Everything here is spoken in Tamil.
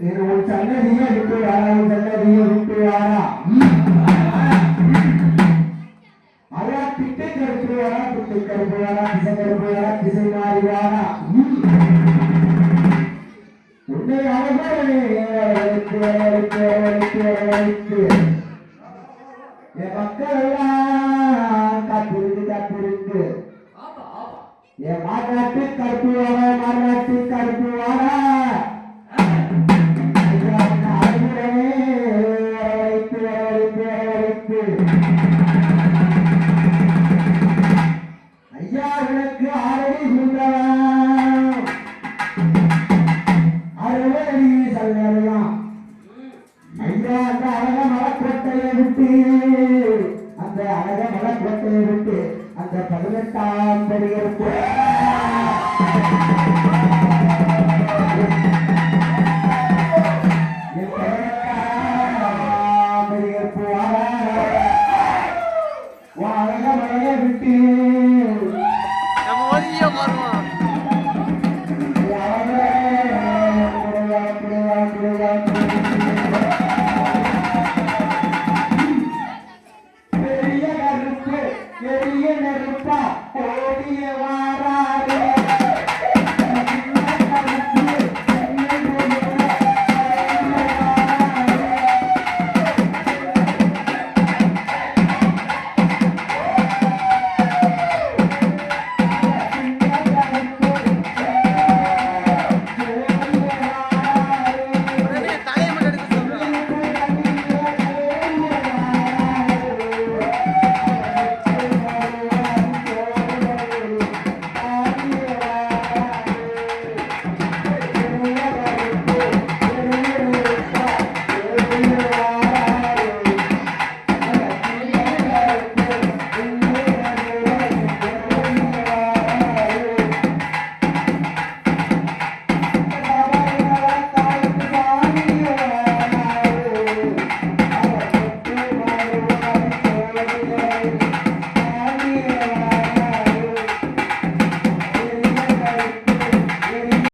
నేను సన్నదియే వింటూ వారా సన్నదియే వింటూ వారా అలా తిట్టే కడుపువారా తిట్టే కడుపువారా దిశ కడుపువారా దిశ మారివారా ఉండే అవగానే ఎవరికి ఎవరికి ఎవరికి ఎవరికి என் மக்கள் எல்லாம் காத்திருக்கு காத்திருக்கு என் மாநாட்டு கற்பு அந்த அழக மலக்கோட்டையை விட்டு அந்த பதினெட்டாம் படிகளுக்கு. Yeah.